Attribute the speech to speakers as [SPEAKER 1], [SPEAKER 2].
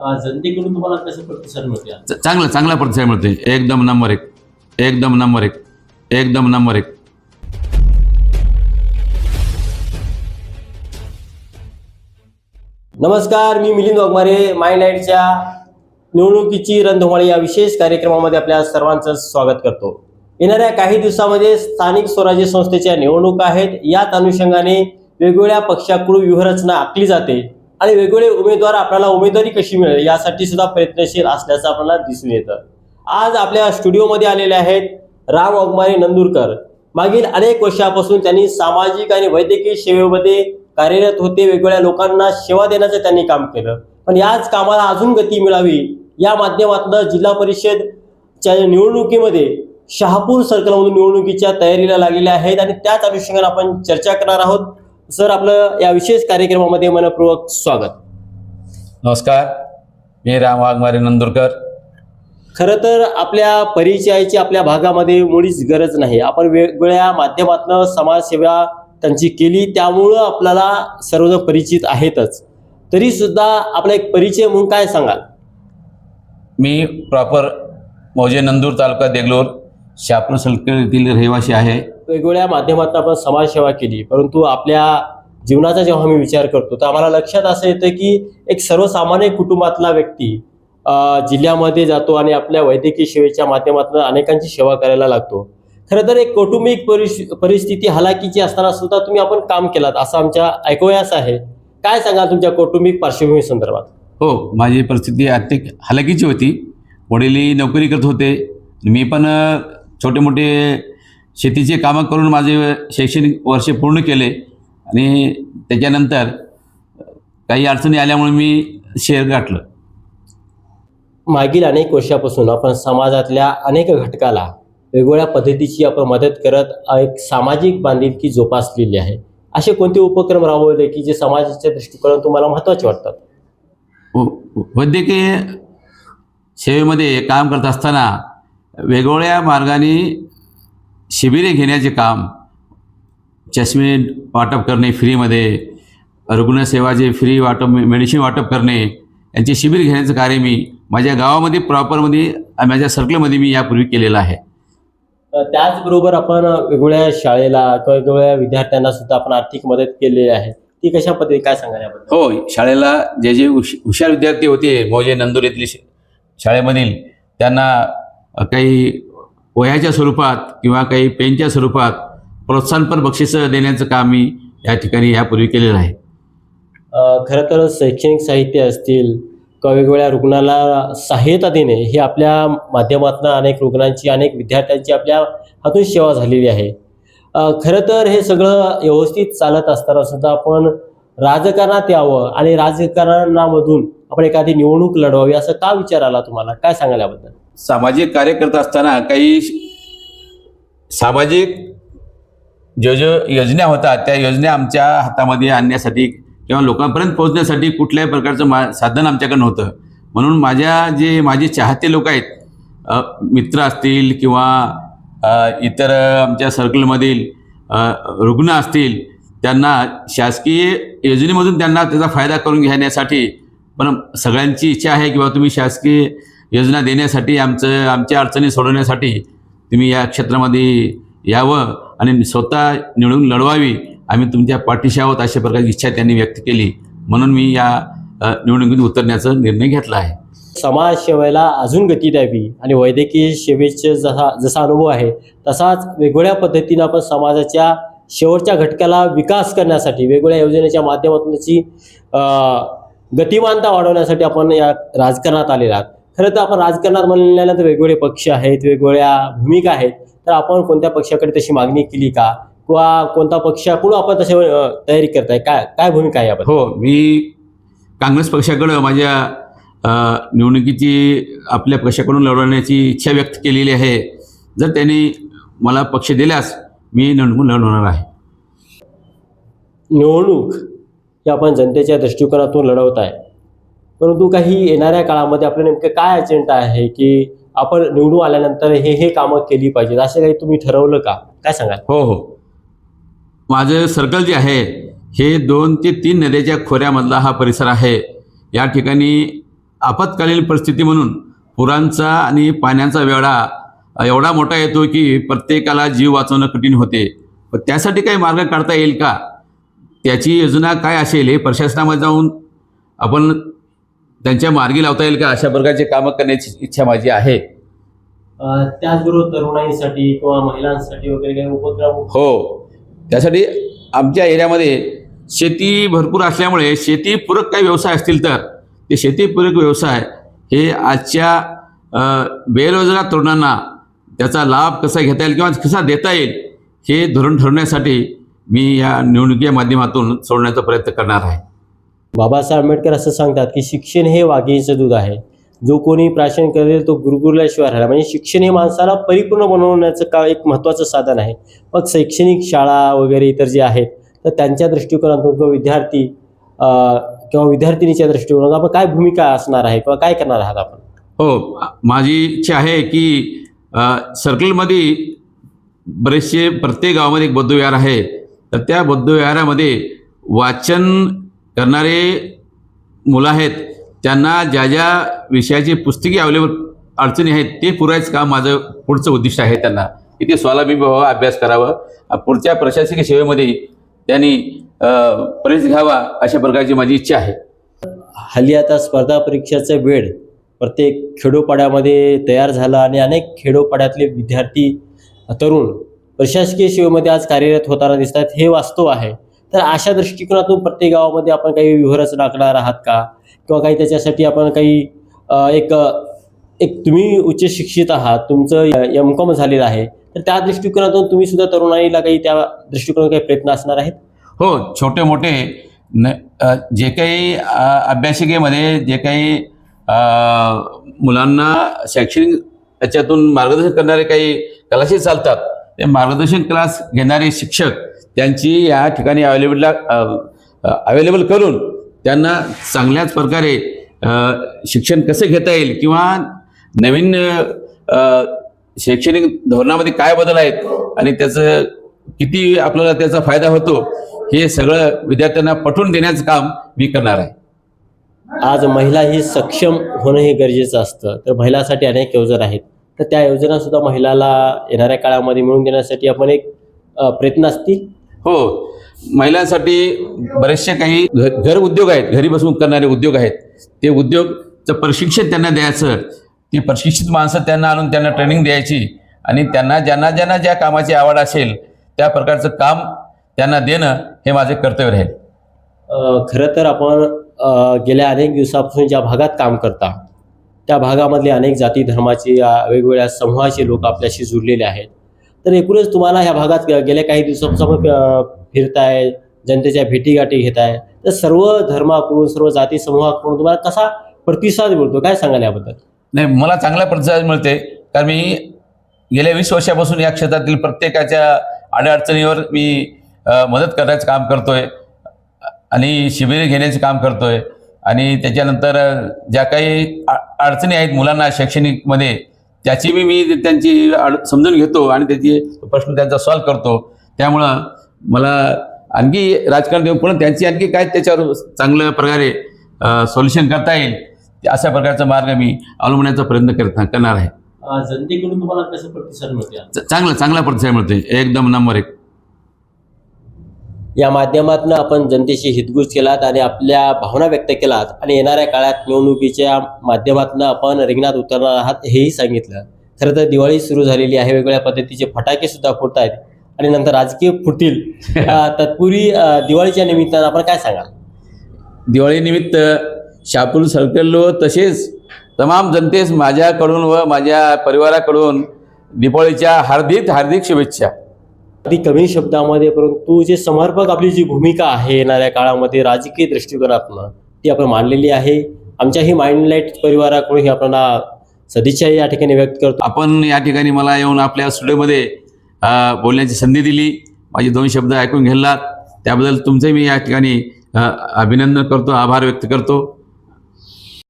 [SPEAKER 1] जनतेकडून तुम्हाला कसं प्रतिसाद मिळते
[SPEAKER 2] चांगलं चांगला प्रतिसाद मिळते एकदम नंबर एक. एकदम नंबर एक. एकदम नंबर एक.
[SPEAKER 1] नमस्कार मी मिलिंद वाघमारे माय लाईटच्या निवडणुकीची रणधुमाळी या विशेष कार्यक्रमामध्ये आपल्या सर्वांचं स्वागत करतो. येणाऱ्या काही दिवसामध्ये स्थानिक स्वराज्य संस्थेच्या निवडणुका आहेत. याच अनुषंगाने वेगवेगळ्या पक्षाकडून व्यूहरचना आखली जाते. आणि वेगवेगळे उमेदवार आपल्याला उमेदवारी कशी मिळेल यासाठी सुद्धा प्रयत्नशील असल्याचं आपल्याला दिसून येतं. आज आपल्या स्टुडिओमध्ये आलेले आहेत राम वाघमारे नंदुरकर. मागील अनेक वर्षापासून त्यांनी सामाजिक आणि वैद्यकीय सेवेमध्ये कार्यरत होते. वेगवेगळ्या लोकांना सेवा देण्याचं त्यांनी काम केलं. पण याच कामाला अजून गती मिळावी या माध्यमातनं जिल्हा परिषदच्या निवडणुकीमध्ये शहापूर सर्कलमधून निवडणुकीच्या तयारीला लागलेल्या आहेत. आणि त्याच अनुषंगाने आपण चर्चा करणार आहोत. सर आपलं या विशेष कार्यक्रमामध्ये मनपूर्वक स्वागत.
[SPEAKER 2] नमस्कार. मी राम वाघमारे नंदुरकर.
[SPEAKER 1] खरं तर आपल्या परिचयाची आपल्या भागामध्ये मुळीच गरज नाही. आपण वेगवेगळ्या माध्यमातून समाजसेवा त्यांची केली त्यामुळं आपल्याला सर्वजण परिचित आहेतच. तरी सुद्धा आपला एक परिचय म्हणून काय सांगाल?
[SPEAKER 2] मी प्रॉपर मौजे नंदूर तालुका देगलोर शापूर सलकर येथील रहिवासी आहे.
[SPEAKER 1] वेगवेगळ्या माध्यमातून आपण समाजसेवा केली परंतु आपल्या जीवनाचा जेव्हा आम्ही विचार करतो तर आम्हाला लक्षात असं येतं की एक सर्वसामान्य कुटुंबातला व्यक्ती जिल्ह्यामध्ये जातो आणि आपल्या वैद्यकीय सेवेच्या माध्यमातून अनेकांची सेवा करायला लागतो. खरं तर एक कौटुंबिक परिस- परिस्थिती हलाखीची असताना सुद्धा तुम्ही आपण काम केलात असं आमच्या ऐकवयास आहे. काय सांगाल तुमच्या कौटुंबिक पार्श्वभूमी संदर्भात?
[SPEAKER 2] हो माझी परिस्थिती आर्थिक हलाखीची होती. वडीलही नोकरी करत होते. मी पण छोटे मोठे शेतीचे कामं करून माझे शैक्षणिक वर्ष पूर्ण केले आणि त्याच्यानंतर काही अडचणी आल्यामुळे मी शेअर गाठलं.
[SPEAKER 1] मागील अनेक वर्षापासून आपण समाजातल्या अनेक घटकाला वेगवेगळ्या पद्धतीची आपण मदत करत एक सामाजिक बांधिलकी जोपासलेली आहे. असे कोणते उपक्रम राबवले की जे समाजाच्या दृष्टिकोनातून तुम्हाला महत्त्वाचे वाटतात?
[SPEAKER 2] व- वैद्यकीय सेवेमध्ये काम करत असताना वेगवेगळ्या मार्गाने शिबिरे घेण्याचे काम चष्मे वाटप करणे फ्रीमध्ये रुग्णसेवाचे फ्री वाटप मेडिसिन वाटप करणे यांचे शिबिर घेण्याचं कार्य मी माझ्या गावामध्ये प्रॉपरमध्ये माझ्या सर्कलमध्ये मी यापूर्वी केलेलं आहे.
[SPEAKER 1] त्याचबरोबर आपण वेगवेगळ्या शाळेला किंवा वेगवेगळ्या विद्यार्थ्यांना सुद्धा आपण आर्थिक मदत केलेली आहे. ती कशा पद्धती काय सांगाल याबद्दल?
[SPEAKER 2] हो शाळेला जे जे हुश हुशार विद्यार्थी होते मौजे नंदूर येथील शाळेमधील त्यांना काही वह्याच्या स्वरूपात किंवा काही पेनच्या स्वरूपात प्रोत्साहनपर बक्षिसं देण्याचं काम मी या ठिकाणी यापूर्वी केलेलं आहे.
[SPEAKER 1] खरं तर शैक्षणिक साहित्य असतील किंवा वेगवेगळ्या रुग्णाला सहाय्यता देणे हे आपल्या माध्यमातून अनेक रुग्णांची अनेक विद्यार्थ्यांची आपल्या हातून सेवा झालेली आहे. खरं तर हे सगळं व्यवस्थित चालत असताना सुद्धा आपण राजकारणात यावं आणि राजकारणामधून आपण एखादी निवडणूक लढवावी असं का विचार आला तुम्हाला? काय सांगाल याबद्दल?
[SPEAKER 2] सामाजिक कार्य करत असताना काही श- सामाजिक ज्या ज्या योजना होतात त्या योजना आमच्या हातामध्ये आणण्यासाठी किंवा लोकांपर्यंत पोहोचण्यासाठी कुठल्याही प्रकारचं मा साधन आमच्याकडे नव्हतं. म्हणून माझ्या जे माझे चाहते लोक आहेत मित्र असतील किंवा इतर आमच्या सर्कलमधील रुग्ण असतील त्यांना शासकीय योजनेमधून त्यांना त्याचा फायदा करून घेण्यासाठी पण सगळ्यांची इच्छा आहे किंवा तुम्ही शासकीय योजना देण्यासाठी आमचं आमच्या अडचणी सोडवण्यासाठी तुम्ही या क्षेत्रामध्ये यावं आणि स्वतः निवडून लढवावी. आम्ही तुमच्या पाठीशी आहोत अशा प्रकारची इच्छा त्यांनी व्यक्त केली. म्हणून मी या निवडणुकीत उतरण्याचा निर्णय घेतला आहे.
[SPEAKER 1] समाजसेवेला अजून गती द्यावी आणि वैद्यकीय सेवेचे जसा जसा अनुभव आहे तसाच वेगवेगळ्या पद्धतीनं आपण समाजाच्या शेवटच्या घटकाला विकास करण्यासाठी वेगवेगळ्या योजनेच्या माध्यमातून त्याची गतिमानता वाढवण्यासाठी आपण या राजकारणात आलेला आहात. खरं तर आपण राजकारणात म्हणल्यानंतर वेगवेगळे पक्ष आहेत वेगवेगळ्या भूमिका आहेत. तर आपण कोणत्या पक्षाकडे तशी मागणी केली का? किंवा कोणता पक्षाकडून आपण तशी तयारी करताय? काय काय भूमिका आहे याबद्दल?
[SPEAKER 2] हो मी काँग्रेस पक्षाकडं माझ्या निवडणुकीची आपल्या पक्षाकडून लढवण्याची इच्छा व्यक्त केलेली आहे. जर त्यांनी मला पक्ष दिल्यास मी निवडणूक लढवणार आहे.
[SPEAKER 1] निवडणूक हे आपण जनतेच्या दृष्टिकोनातून लढवत आहे. परंतु काही येणाऱ्या काळामध्ये आपलं नेमकं काय अजेंडा आहे की आपण निवडून आल्यानंतर हे हे कामं केली पाहिजेत असं काही तुम्ही ठरवलं का? काय सांगाल?
[SPEAKER 2] हो हो. माझं सर्कल जे आहे हे दोन ते तीन नद्याच्या खोऱ्यामधला हा परिसर आहे. या ठिकाणी आपत्कालीन परिस्थिती म्हणून पुरांचा आणि पाण्याचा वेढा एवढा मोठा येतो की प्रत्येकाला जीव वाचवणं कठीण होते. त्यासाठी काही मार्ग काढता येईल का? त्याची योजना काय असेल हे प्रशासनामध्ये जाऊन आपण त्यांच्या मार्गी लावता येईल का? अशा प्रकारचे कामं करण्याची इच्छा माझी आहे.
[SPEAKER 1] त्याचबरोबर तरुणाईसाठी किंवा महिलांसाठी वगैरे काही उपक्रम?
[SPEAKER 2] हो. त्यासाठी आमच्या एरियामध्ये शेती भरपूर असल्यामुळे शेतीपूरक काही व्यवसाय असतील तर ते शेतीपूरक व्यवसाय हे आजच्या बेरोजगार तरुणांना त्याचा लाभ कसा घेता येईल किंवा कसा देता येईल हे धोरण ठरवण्यासाठी मी या निवडणुकीच्या माध्यमातून सोडण्याचा प्रयत्न करणार आहे.
[SPEAKER 1] बाबासाहेब आंबेडकर असं सांगतात की शिक्षण हे वाघीचं दूध आहे. जो कोणी प्राशन करेल तो गुरुगुरल्याशिवाय राहिला म्हणजे शिक्षण हे माणसाला परिपूर्ण बनवण्याचं का एक महत्त्वाचं साधन आहे. मग शैक्षणिक शाळा वगैरे इतर जे आहेत तर त्यांच्या दृष्टिकोनातून किंवा विद्यार्थी किंवा विद्यार्थिनीच्या दृष्टिकोनातून आपण काय भूमिका असणार आहे किंवा काय करणार आहात आपण?
[SPEAKER 2] हो माझी इच्छा आहे की सर्कलमध्ये बरेचसे प्रत्येक गावामध्ये एक बौद्धविहार आहे. तर त्या बौद्धविहारामध्ये वाचन करणारे मुलं आहेत. त्यांना ज्या ज्या विषयाची पुस्तके अवेलेबल अडचणी आहेत ते पुरायचं काम माझं पुढचं उद्दिष्ट आहे त्यांना? की ते स्वावलंबी व्हावा अभ्यास करावं. पुढच्या प्रशासकीय सेवेमध्ये त्यांनी प्रवेश घ्यावा अशा प्रकारची माझी इच्छा आहे.
[SPEAKER 1] हल्ली आता स्पर्धा परीक्षाचा वेळ प्रत्येक खेडोपाड्यामध्ये तयार झाला आणि अनेक खेडोपाड्यातले विद्यार्थी तरुण प्रशासकीय सेवेमध्ये आज कार्यरत होताना दिसतात हे वास्तव आहे. तर अशा दृष्टिकोनातून प्रत्येक गावामध्ये आपण काही विवरच टाकणार आहात का? किंवा काही त्याच्यासाठी आपण काही एक एक तुम्ही उच्च शिक्षित आहात तुमचं एम कॉम झालेलं आहे. तर त्या दृष्टिकोनातून तुम्ही सुद्धा तरुणाईला काही त्या दृष्टिकोनातून काही प्रयत्न असणार आहेत?
[SPEAKER 2] हो छोटे मोठे. न जे काही अभ्यासिकेमध्ये जे काही मुलांना शैक्षणिक याच्यातून मार्गदर्शन करणारे काही कलाशी चालतात ते मार्गदर्शन क्लास घेणारे शिक्षक त्यांची या ठिकाणी अवेलेबलला अवेलेबल करून त्यांना चांगल्याच प्रकारे शिक्षण कसे घेता येईल किंवा नवीन शैक्षणिक धोरणामध्ये काय बदल आहेत आणि त्याचं किती आपल्याला त्याचा फायदा होतो हे सगळं विद्यार्थ्यांना पटवून देण्याचं काम मी करणार आहे.
[SPEAKER 1] आज महिला ही सक्षम होणं हे गरजेचं असतं. तर महिलांसाठी अनेक योजना आहेत. तर त्या योजना सुद्धा महिलाला येणाऱ्या काळामध्ये मिळवून देण्यासाठी आपण एक प्रयत्न असतील?
[SPEAKER 2] हो महिलांसाठी बरेचसे काही घर उद्योग आहेत. घरी बसून करणारे उद्योग आहेत. ते उद्योगचं प्रशिक्षण त्यांना द्यायचं. ती प्रशिक्षित माणसं त्यांना आणून त्यांना ट्रेनिंग द्यायची. आणि त्यांना ज्यांना ज्यांना ज्या कामाची आवड असेल त्या प्रकारचं काम त्यांना देणं हे माझे कर्तव्य राहील.
[SPEAKER 1] खरं तर आपण गेल्या अनेक दिवसापासून ज्या भागात काम करता त्या भागामधले अनेक जाती धर्माचे वेगवेगळ्या समूहाचे लोक आपल्याशी जुळलेले आहेत. तर एकूणच तुम्हाला ह्या भागात गेल्या काही दिवसांसमोर फिरताय जनतेच्या भेटीगाठी आहे तर सर्व धर्माकडून सर्व जाती समूहाकडून तुम्हाला कसा प्रतिसाद मिळतो? काय सांगाल याबद्दल?
[SPEAKER 2] नाही मला चांगला प्रतिसाद मिळते. कारण मी गेल्या वीस वर्षापासून या क्षेत्रातील प्रत्येकाच्या अडचणीवर मी मदत करण्याचं काम करतोय. आणि शिबिरे घेण्याचे काम करतोय. आणि त्याच्यानंतर ज्या काही अडचणी आहेत मुलांना शैक्षणिकमध्ये त्याची मी मी त्यांची अड समजून घेतो आणि त्याची प्रश्न त्यांचा सॉल्व करतो. त्यामुळं मला आणखी राजकारण देऊन पण त्यांची आणखी काय त्याच्यावर चांगल्या प्रकारे सोल्युशन करता येईल अशा प्रकारचा मार्ग मी अवलंबण्याचा प्रयत्न करत करणार आहे.
[SPEAKER 1] जनतेकडून तुम्हाला कसं प्रतिसाद मिळते?
[SPEAKER 2] चांगला चांगला प्रतिसाद मिळतोय. एकदम नंबर एक.
[SPEAKER 1] या माध्यमातून आपण जनतेशी हितगुज केलात आणि आपल्या भावना व्यक्त केलात. आणि येणाऱ्या काळात निवडणुकीच्या माध्यमातून आपण रिंगणात उतरणार आहात हेही सांगितलं. खरं तर दिवाळी सुरू झालेली आहे वेगवेगळ्या पद्धतीचे फटाके सुद्धा फुटत आहेत आणि नंतर राजकीय फुटतील तत्पूर्वी दिवाळीच्या निमित्तानं आपण काय सांगाल?
[SPEAKER 2] दिवाळीनिमित्त शापूर सर्कललो तसेच तमाम जनतेस माझ्याकडून व माझ्या परिवाराकडून दीपावलीच्या हार्दिक हार्दिक शुभेच्छा.
[SPEAKER 1] अगदी कमी शब्दामध्ये परंतु जे समर्पक आपली जी भूमिका आहे येणाऱ्या काळामध्ये राजकीय दृष्टिकोनातनं ती आपण मांडलेली आहे. आमच्याही माइंडलाईट परिवाराकडून ही आपल्याला सदिच्छा या ठिकाणी व्यक्त करतो.
[SPEAKER 2] आपण या ठिकाणी मला येऊन आपल्या स्टुडिओमध्ये बोलण्याची संधी दिली. माझे दोन शब्द ऐकून घेतलात. त्याबद्दल तुमचे मी या ठिकाणी अभिनंदन करतो आभार व्यक्त करतो.